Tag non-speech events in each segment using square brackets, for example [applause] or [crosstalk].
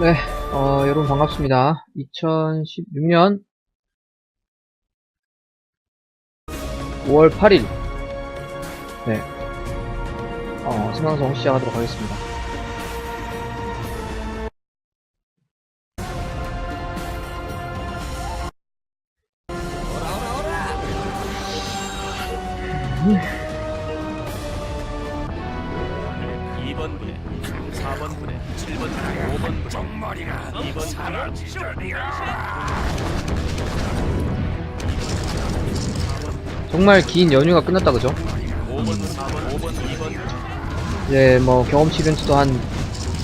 네, 어, 여러분 반갑습니다. 2016년 5월 8일, 네, 어, 생방송 시작하도록 하겠습니다. 정말 긴 연휴가 끝났다, 그죠? 5번, 4번, 5번, 2번, 이제 뭐 경험치 이벤트도 한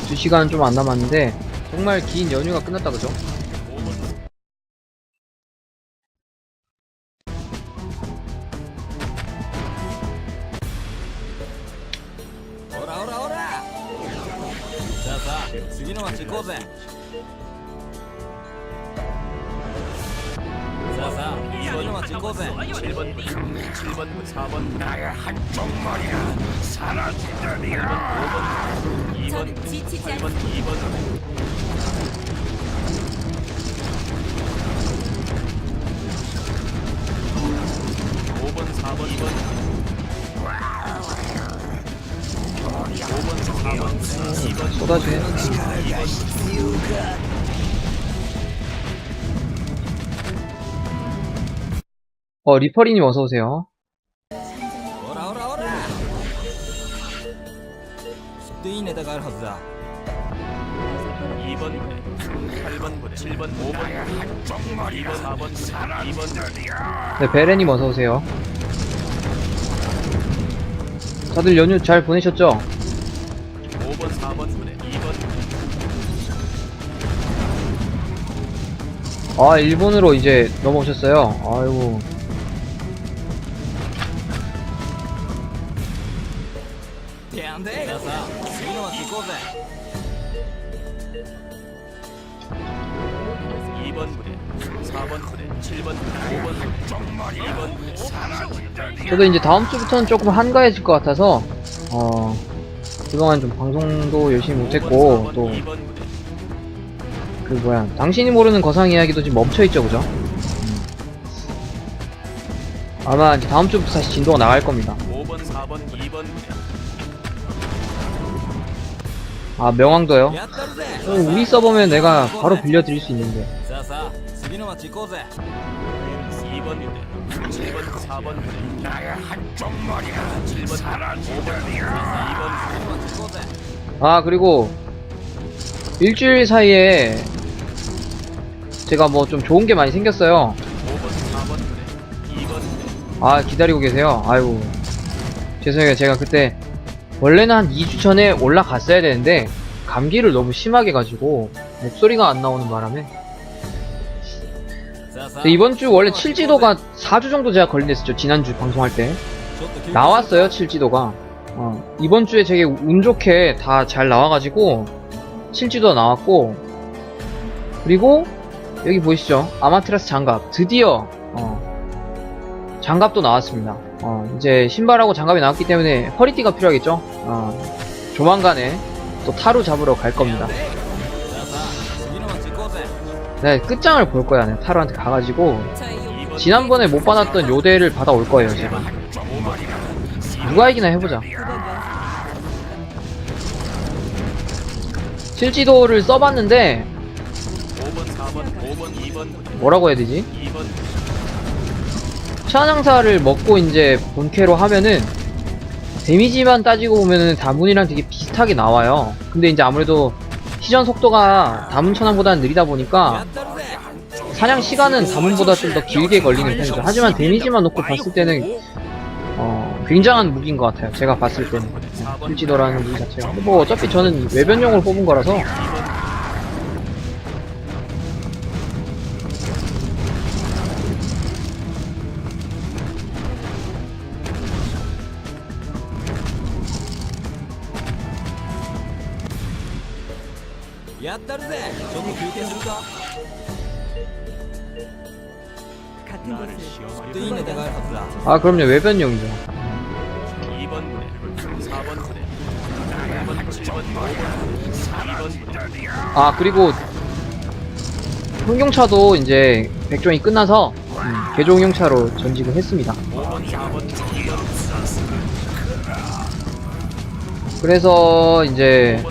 2시간 좀 안 남았는데, 정말 긴 연휴가 끝났다, 그죠? 어, 리퍼리님 어서오세요. 네, 베레님 어서오세요. 다들 연휴 잘 보내셨죠? 5번, 4번, 2번. 아, 일본으로 이제 넘어오셨어요. 아이고. 저도 이제 다음 주부터는 조금 한가해질 것 같아서 어 그동안 좀 방송도 열심히 못했고 또 그 뭐야 당신이 모르는 거상 이야기도 지금 멈춰있죠 그죠? 음. 아마 이제 다음 주부터 다시 진도가 나갈 겁니다. 아 명왕도요? 어, 우리 서버면 내가 바로 빌려드릴 수 있는데. 여기는 마치 꼬세. 2번인데. 7번, 4번, 나의 한쪽 머리가 7번, 사라지더니야 2번, 마치 꼬세. 아 그리고 일주일 사이에 제가 뭐 좀 좋은 게 많이 생겼어요. 5번, 4번, 2번, 아 기다리고 계세요? 아이고. 죄송해요. 제가 그때 원래는 한 2주 전에 올라갔어야 되는데 감기를 너무 심하게 가지고 목소리가 안 나오는 바람에 근데 이번 주 원래 7지도가 4주 정도 제가 걸린댔었죠 지난주 방송할 때. 나왔어요 7지도가. 어, 이번 주에 되게 운 좋게 다 잘 나와가지고 7지도 나왔고 그리고 여기 보이시죠? 아마트라스 장갑. 드디어 어, 장갑도 나왔습니다. 어, 이제 신발하고 장갑이 나왔기 때문에 허리띠가 필요하겠죠? 어, 조만간에 또 타로 잡으러 갈 겁니다. ぜ 네, 끝장을 볼 거야. 내가 타로한테 가가지고, 2번 지난번에 못 받았던 요대를 받아올 거예요, 제가. 누가 이기나 해보자. 실지도를 써봤는데 5번, 4번, 5번, 2번 부대. 뭐라고 해야 되지? 2번 천황사를 먹고 이제 본캐로 하면은 데미지만 따지고 보면은 다문이랑 되게 비슷하게 나와요. 근데 이제 아무래도 시전 속도가 다문 천왕보다는 느리다 보니까 사냥 시간은 다문보다 좀 더 길게 걸리는 편이죠. 하지만 데미지만 놓고 봤을 때는 어, 굉장한 무기인 것 같아요. 제가 봤을 때는. 네, 풀지더라는 무기 자체가. 뭐 어차피 저는 외변용으로 뽑은 거라서 누가? 나를 시험하려고 아 그럼요. 외변 용자 2번 부대 4번 부대 3번 7번 5번 2번 아 그리고 흥용차도 이제 백종이 끝나서 음, 개종용차로 전직을 했습니다. 그래서 이제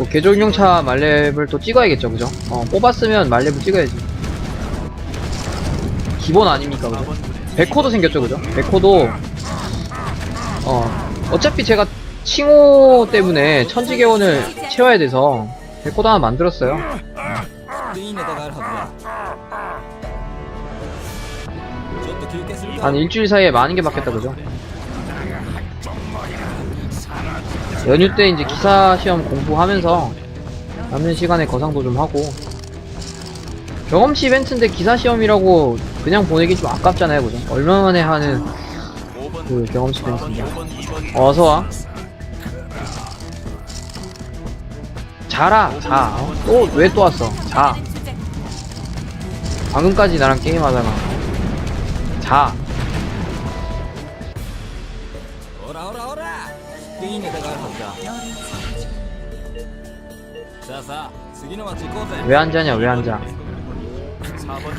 뭐 개조용차 말렙을 또 찍어야겠죠 그죠? 어 뽑았으면 말렙을 찍어야지 기본 아닙니까 그죠? 백호도 생겼죠 그죠? 백호도 어 어차피 제가 칭호 때문에 천지개원을 채워야 돼서 백호도 하나 만들었어요 한 일주일 사이에 많은 게 바뀌었다 그죠? 연휴 때 이제 기사 시험 공부하면서 남는 시간에 거상도 좀 하고. 경험치 이벤트인데 기사 시험이라고 그냥 보내기 좀 아깝잖아요 그죠? 얼마 만에 하는 5번 그 경험치 4번 이벤트인데 5번 2번 어서 와. 자라 자 또 왜 또 왔어? 자. 방금까지 나랑 게임하다가. 자 2位に戦うはずださあさあ次の街行こうぜ왜 앉아냐 왜 앉아 4번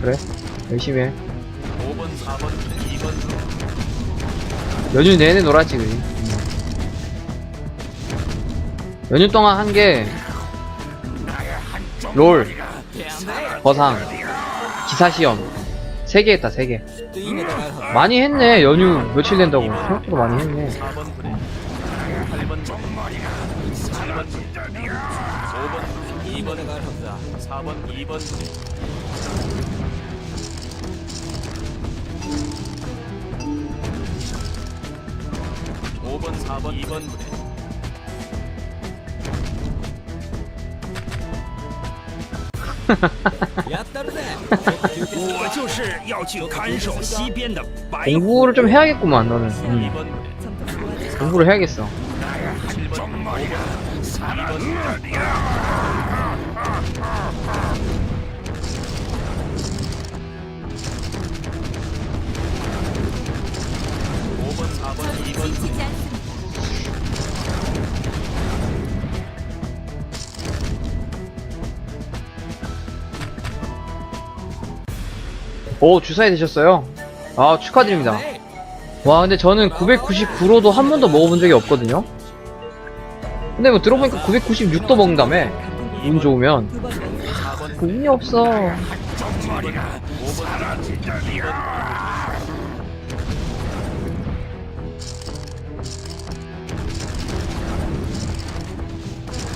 그래? 열심히 해. 5번 4번 2번 연휴 내내 놀았지 그지? 연휴 동안 한 게 롤, 거상, 기사시험. 3개 했다, 3개 많이 했네, 연휴 며칠 된다고. 생각보다 많이 했네. 번 4번 2번 부대 [laughs] 공부를 좀 해야겠구만 너는. 음, 2번 부대 공부를 해야겠어 오번 4번 2번 부대 오 주사위 되셨어요? 아 축하드립니다. 와 근데 저는 999로도 한 번도 먹어본 적이 없거든요? 근데 뭐 들어보니까 996도 먹는다며? 운 좋으면. 4번 운이 없어. 5번 2번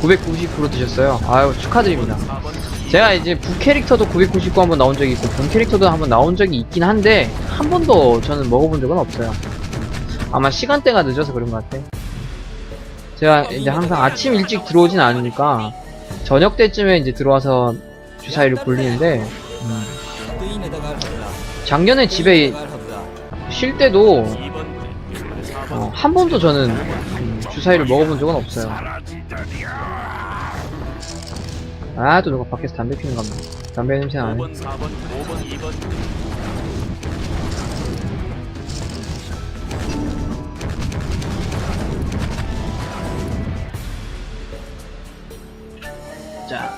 999로 드셨어요? 아유 축하드립니다. 4번 제가 이제 부 캐릭터도 999 한번 나온 적이 있고 본 캐릭터도 한번 나온 적이 있긴 한데 한 번도 저는 먹어본 적은 없어요 아마 시간대가 늦어서 그런 것 같아 제가 이제 항상 아침 일찍 들어오진 않으니까 저녁 때쯤에 이제 들어와서 주사위를 굴리는데 음. 작년에 집에 쉴 때도 어, 한 번도 저는 음, 주사위를 먹어본 적은 없어요 아또 누가 밖에서 담배 피는 겁니다 담배 냄새 나네 5번, 4번, 5번, 2번. 자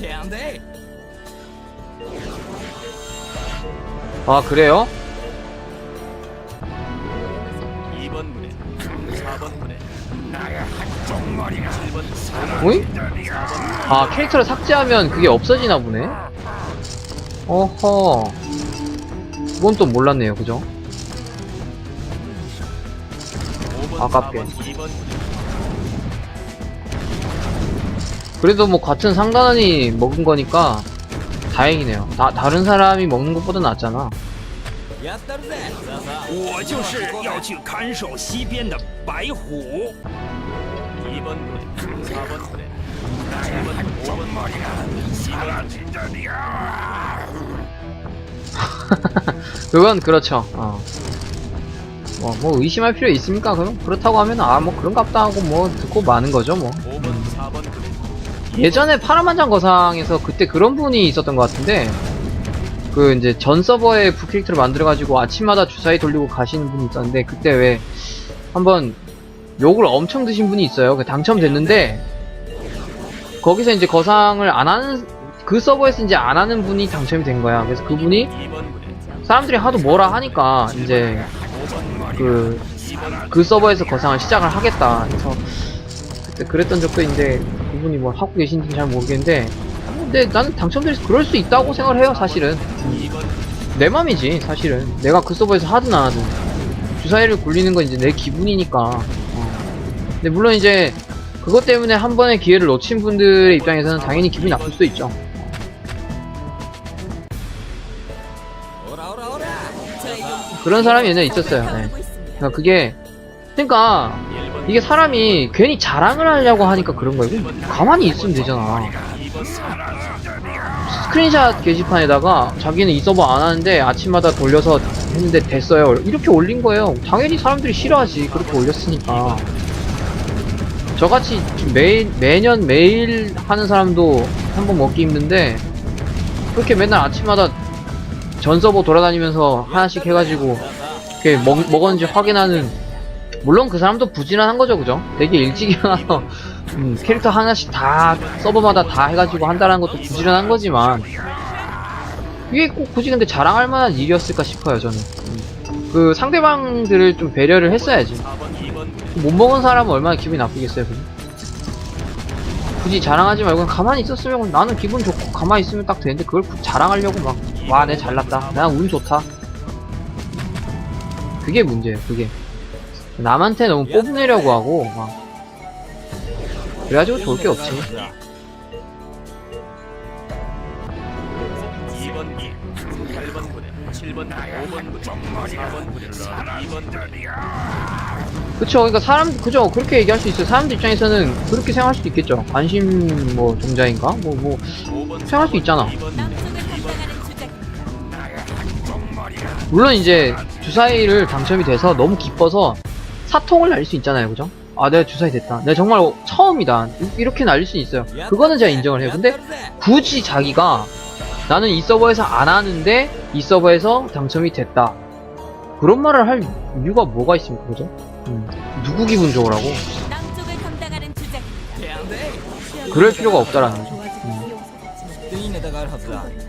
대안돼. 아 그래요? 7번 4번 어이? 아 캐릭터를 삭제하면 그게 없어지나 보네 어허 그건 또 몰랐네요 그죠? 5번 아깝게. 4번 2번 부대 그래도 뭐 같은 상단이 먹은 거니까 다행이네요 다, 다른 사람이 먹는 것보다 낫잖아 やったるぜさあさあ我就是要去看守西边的白虎。 [laughs] 그건 그렇죠 어. 뭐, 뭐 의심할 필요 있습니까 그럼? 그렇다고 하면 아 뭐 그런갑다 하고 뭐 듣고 마는 거죠 뭐 5번 4번 부대 예전에 파라만장 거상에서 그때 그런 분이 있었던 것 같은데 그 이제 전 서버에 부캐릭터를 만들어가지고 아침마다 주사위 돌리고 가시는 분이 있었는데 그때 왜 한번 욕을 엄청 드신 분이 있어요. 그 당첨됐는데 거기서 이제 거상을 안 하는 그 서버에서 이제 안 하는 분이 당첨이 된 거야. 그래서 그분이 2번 부대 사람들이 하도 뭐라 하니까 이제 5번 머리 그, 2번 그 서버에서 거상을 시작을 하겠다. 그래서 그때 그랬던 적도 있는데 그분이 뭐 하고 계신지는 잘 모르겠는데 근데 나는 당첨돼서 그럴 수 있다고 생각을 해요 사실은. 2번 내 맘이지 사실은. 내가 그 서버에서 하든 안 하든. 주사위를 굴리는 건 이제 내 기분이니까. 어. 근데 물론 이제 그것 때문에 한 번의 기회를 놓친 분들의 입장에서는 당연히 기분이 나쁠 수도 있죠 그런 사람이 예전에 있었어요 네. 그러니까 그게 그러니까 1번 이게 사람이 괜히 자랑을 하려고 하니까 그런 거예요. 가만히 있으면 되잖아. 2번 스크린샷 게시판에다가 자기는 이 서버 안 하는데 아침마다 돌려서 했는데 됐어요. 이렇게 올린 거예요. 당연히 사람들이 싫어하지. 그렇게 올렸으니까. 저같이 매일, 매년 매일 하는 사람도 한 번 먹기 힘든데 그렇게 맨날 아침마다 전 서버 돌아다니면서 하나씩 해가지고 이렇게 먹, 먹었는지 확인하는 물론 그 사람도 부지런한 거죠 그죠? 되게 일찍 일어나서 [laughs] 음, 캐릭터 하나씩 다 서버마다 다 해가지고 한다는 것도 부지런한 거지만 이게 꼭 굳이 근데 자랑할 만한 일이었을까 싶어요 저는 음. 그 상대방들을 좀 배려를 했어야지 4번 2번 부대 못 먹은 사람은 얼마나 기분이 나쁘겠어요 그죠? 굳이 자랑하지 말고 가만히 있었으면 나는 기분 좋고 가만히 있으면 딱 되는데 그걸 자랑하려고 막 와 내 잘났다. 난 운 좋다. 그게 문제예요 그게. 남한테 너무 뽐내려고 하고 막. 그래가지고 좋을 게 없지. 2번 부대 8번 부대 7번 부대 5번 부대 4번 부대 2번 부대 그쵸 그러니까 사람 그죠 그렇게 얘기할 수 있어요. 사람들 입장에서는 그렇게 생각할 수도 있겠죠. 관심 뭐 종자인가? 뭐뭐 5번 생각할 수 있잖아 물론 이제 주사위를 당첨이 돼서 너무 기뻐서 사통을 날릴 수 있잖아요 그죠? 아 내가 주사위 됐다. 내가 정말 처음이다. 이렇게 날릴 수 있어요. 그거는 제가 인정을 해요. 근데 굳이 자기가 나는 이 서버에서 안 하는데 이 서버에서 당첨이 됐다. 그런 말을 할 이유가 뭐가 있습니까 그죠? 음, 누구 기분 좋으라고? 그럴 필요가 없다라는 거죠. 음. 음.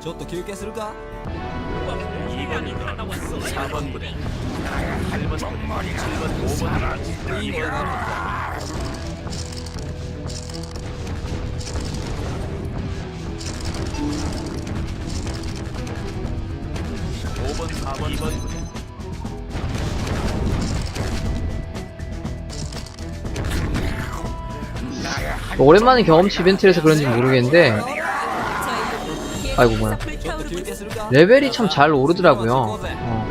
ちょっと休憩するか 2번 4번 부대 8번 부대 7번 5번 いいネタがあるはずだ 5번 4번 2번 부대 오랜만에 경험치 이벤트라서 그런지 모르겠는데 저희 아이고 뭐야 레벨이 참 잘 오르더라고요 어.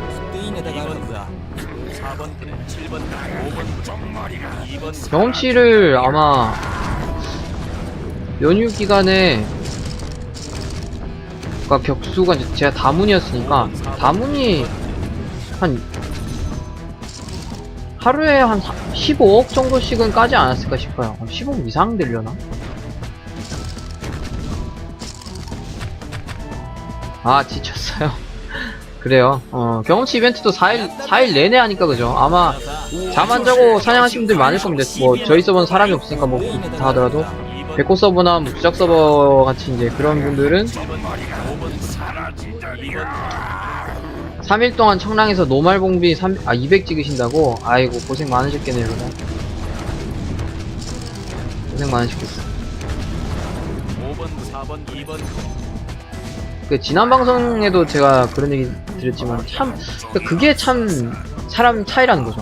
경험치를 아마 연휴 기간에 그니까 격수가 제가 다문이었으니까 다문이 한 하루에 한 15억 정도씩은 까지 않았을까 싶어요 15억 이상 되려나? 아 지쳤어요. [laughs] 그래요. 어, 경험치 이벤트도 4일 4일 내내 하니까 그죠? 아마 잠 안 자고 사냥하시는 분들 많을 겁니다. 뭐 저희 서버는 사람이 없으니까 뭐 다 하더라도 백호 서버나 뭐 부작 서버 같이 이제 그런 분들은 3일 동안 청량에서 노말 봉비 3, 아, 200 찍으신다고? 아이고 고생 많으셨겠네요 그럼. 고생 많으셨겠어. 5번 4번 2번 그 지난 방송에도 제가 그런 얘기 드렸지만 참 그게 참 사람 차이라는 거죠.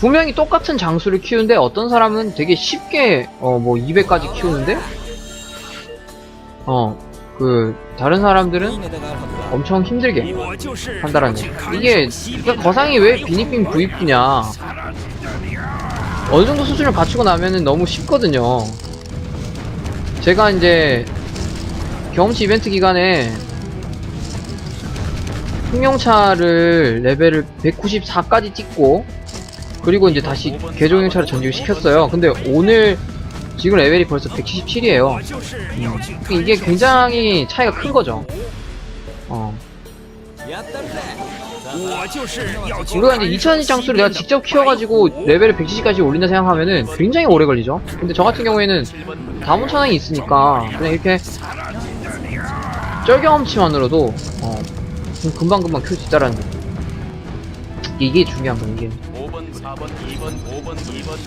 분명히 똑같은 장수를 키우는데 어떤 사람은 되게 쉽게 어 뭐 200까지 키우는데 어 그 다른 사람들은 엄청 힘들게 한다라는 이게 그러니까 거상이 왜 비니핑 부입이냐 어느 정도 수준을 갖추고 나면은 너무 쉽거든요. 제가 이제 경험치 이벤트 기간에 승용차를 레벨을 194까지 찍고 그리고 이제 다시 개조용차를 전직을 시켰어요 근데 오늘 지금 레벨이 벌써 177이에요 음. 이게 굉장히 차이가 큰 거죠 어. 우리가 이제 2000이 장수를 내가 직접 키워가지고 레벨을 170까지 올린다 생각하면은 굉장히 오래 걸리죠 근데 저 같은 경우에는 다문 차량이 있으니까 그냥 이렇게 쩔경험치만으로도 어, 금방금방 킬 수 있다라는 거 이게 중요한 거 이게 5번, 4번, 2번, 5번, 2번.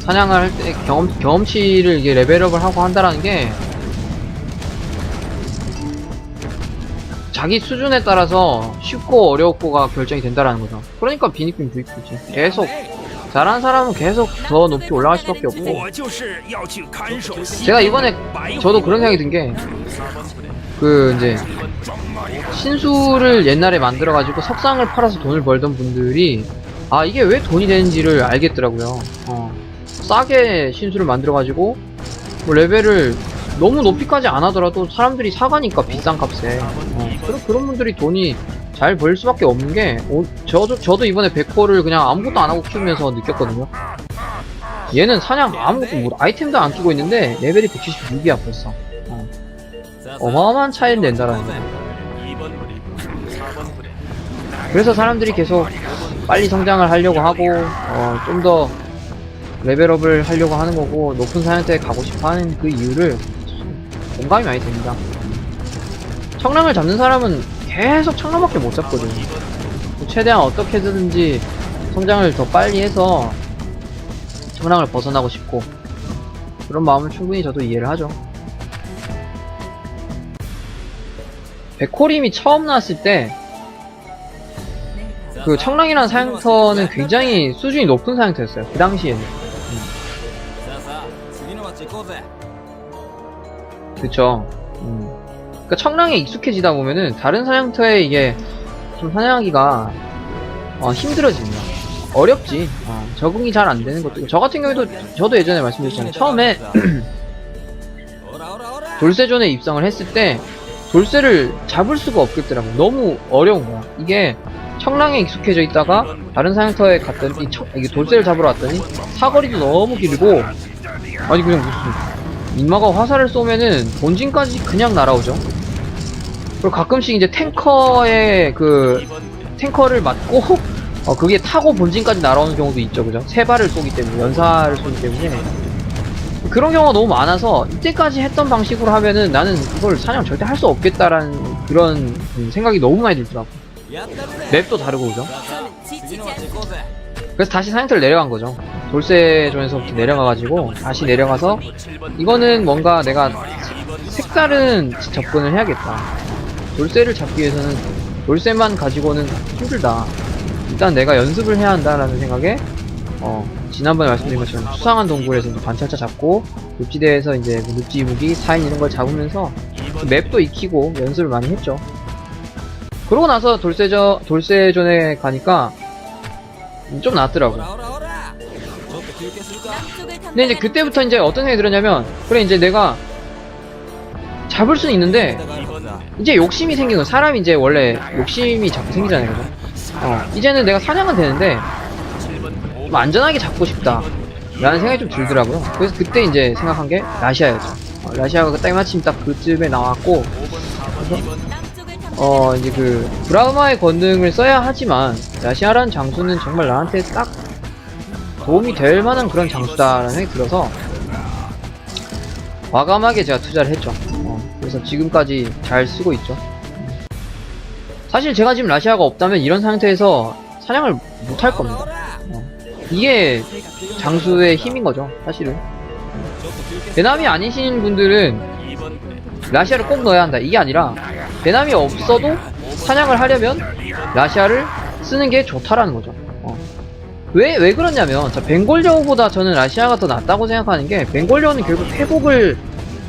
사냥을 할 때 경험, 경험치를 이게 레벨업을 하고 한다라는 게 자기 수준에 따라서 쉽고 어렵고가 결정이 된다라는 거죠. 그러니까 비니꾼 비니핀지. 계속 잘하는 사람은 계속 더 높이 올라갈 수밖에 없고. 제가 이번에 저도 그런 생각이 든 게 그 이제 7번 신수를 옛날에 만들어가지고 석상을 팔아서 돈을 벌던 분들이 아 이게 왜 돈이 되는지를 알겠더라고요. 어, 싸게 신수를 만들어가지고 뭐 레벨을 너무 높이까지 안 하더라도 사람들이 사가니까 비싼 값에 어, 그런 그런 분들이 돈이 잘 벌 수밖에 없는 게 어, 저도 저도 이번에 백호를 그냥 아무것도 안 하고 키우면서 느꼈거든요. 얘는 사냥 아무것도 뭐 아이템도 안 끼고 있는데 레벨이 176이야 벌써. 어마어마한 차이는 낸다라는 거예요. 그래서 사람들이 계속 빨리 성장을 하려고 하고 어, 좀 더 레벨업을 하려고 하는 거고 높은 사연대에 가고 싶어하는 그 이유를 공감이 많이 됩니다. 청량을 잡는 사람은 계속 청량밖에 못 잡거든요. 최대한 어떻게든지 성장을 더 빨리 해서 청량을 벗어나고 싶고 그런 마음을 충분히 저도 이해를 하죠. 네, 백호림이 처음 나왔을 때 그 청랑이라는 사양터는 굉장히 수준이 높은 사양터였어요. 그 당시에는. 음. 그쵸. 음. 그러니까 청랑에 익숙해지다 보면은 다른 사양터에 이게 좀 사냥하기가 어, 힘들어집니다. 어렵지. 어, 적응이 잘 안 되는 것도. 저 같은 경우에도 저도 예전에 말씀드렸잖아요. 처음에 [clears throat] 돌세존에 입성을 했을 때 돌쇠를 잡을 수가 없겠더라고. 너무 어려운 거야. 이게 청랑에 익숙해져 있다가 다른 사냥터에 갔더니 청- 이게 돌쇠를 잡으러 왔더니 사거리도 너무 길고 아니 그냥 무슨 인마가 화살을 쏘면은 본진까지 그냥 날아오죠. 그리고 가끔씩 이제 탱커의 그 2번 부대 탱커를 맞고 [laughs] 어 그게 타고 본진까지 날아오는 경우도 있죠, 그죠? 세 발을 쏘기 때문에 연사를 쏘기 때문에 그런 경우가 너무 많아서 이때까지 했던 방식으로 하면은 나는 이걸 사냥 절대 할 수 없겠다라는 그런 생각이 너무 많이 들더라고. 맵도 다르고 그죠? 그래서 다시 사냥터를 내려간 거죠. 돌쇠존에서부터 내려가가지고 다시 내려가서 이거는 뭔가 내가 색다른 접근을 해야겠다. 돌쇠를 잡기 위해서는 돌쇠만 가지고는 힘들다. 일단 내가 연습을 해야 한다라는 생각에 어 지난번에 말씀드린 것처럼 수상한 동굴에서 이제 관찰차 잡고 늪지대에서 이제 뭐 늪지 무기, 사인 이런 걸 잡으면서 맵도 익히고 연습을 많이 했죠. 그러고 나서 돌세전 돌세전에 가니까 좀 낫더라고. 근데 이제 그때부터 이제 어떤 생각이 들었냐면 그래 이제 내가 잡을 수는 있는데 이제 욕심이 생기는 사람이 이제 원래 욕심이 자꾸 생기잖아요. 어, 이제는 내가 사냥은 되는데 좀 안전하게 잡고 싶다 라는 생각이 좀 들더라고요. 그래서 그때 이제 생각한 게 라시아였죠. 어, 라시아가 그 딱 마침 딱 그쯤에 나왔고 그래서 어 이제 그 브라우마의 권능을 써야 하지만 라시아라는 장수는 정말 나한테 딱 도움이 될 만한 그런 장수다라는 생각이 들어서 과감하게 제가 투자를 했죠. 어, 그래서 지금까지 잘 쓰고 있죠. 사실 제가 지금 라시아가 없다면 이런 상태에서 사냥을 못할 겁니다. 이게 장수의 힘인 거죠, 사실은. 베남이 아니신 분들은 라시아를 꼭 넣어야 한다. 이게 아니라 베남이 없어도 사냥을 하려면 라시아를 쓰는 게 좋다라는 거죠. 어. 왜, 왜 그러냐면, 자, 벵골려우보다 저는 라시아가 더 낫다고 생각하는 게, 벵골려우는 결국 회복을,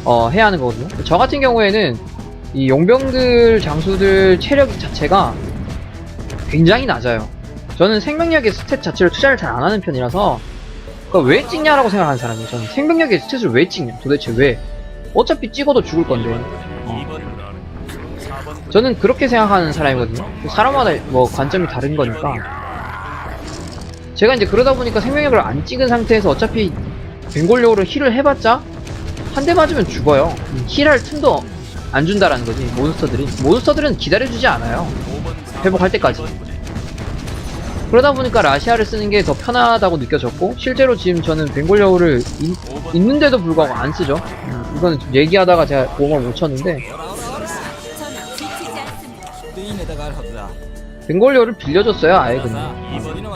어, 해야 하는 거거든요. 저 같은 경우에는, 이 용병들, 장수들 체력 자체가 굉장히 낮아요. 저는 생명력의 스탯 자체를 투자를 잘 안 하는 편이라서, 그러니까 왜 찍냐라고 생각하는 사람이에요. 저는 생명력의 스탯을 왜 찍냐? 도대체 왜? 어차피 찍어도 죽을 건데. 2번 4번 저는 그렇게 생각하는 사람이거든요. 사람마다 뭐 관점이 다른 거니까. 제가 이제 그러다 보니까 생명력을 안 찍은 상태에서 어차피 벵골력으로 힐을 해봤자 한 대 맞으면 죽어요. 음, 힐할 틈도 안 준다라는 거지 몬스터들이. 몬스터들은 기다려주지 않아요. 5번 회복할 때까지. 그러다 보니까 라시아를 쓰는 게 더 편하다고 느껴졌고 실제로 지금 저는 벵골 여우를 있는데도 불구하고 안 쓰죠. 음, 이거는 좀 얘기하다가 제가 공을 못 쳤는데 벵골 여우를 빌려줬어요 아예 그냥.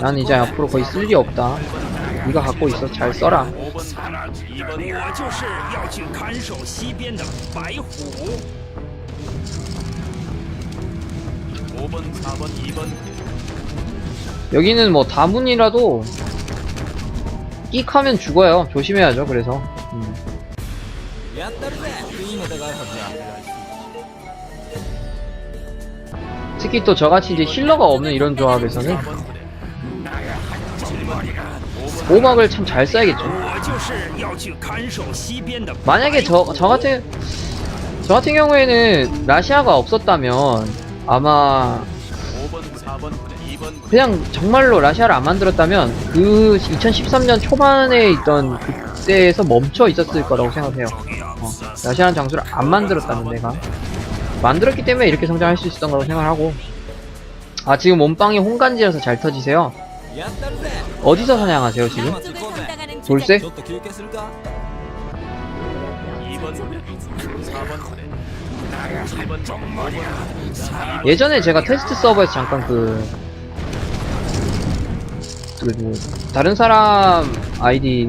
난 이제 앞으로 거의 쓸 일이 없다. 네가 갖고 있어 잘 써라. 여기는 뭐 다문이라도 끼하면 죽어요. 조심해야죠. 그래서. 음. 특히 또 저같이 이제 힐러가 없는 이런 조합에서는 오막을 참 잘 써야겠죠. 만약에 저, 저 같은, 저 같은 경우에는 라시아가 없었다면 아마 그냥 정말로 라시아를 안 만들었다면 그 2013년 초반에 있던 그때에서 멈춰 있었을 거라고 생각해요. 어, 라시아라는 장수를 안 만들었다면 내가 만들었기 때문에 이렇게 성장할 수 있었던 거라고 생각하고 아 지금 몸빵이 홍간지라서 잘 터지세요. 어디서 사냥하세요 지금? 돌쇠? 예전에 제가 테스트 서버에서 잠깐 그 그, 그 다른 사람 아이디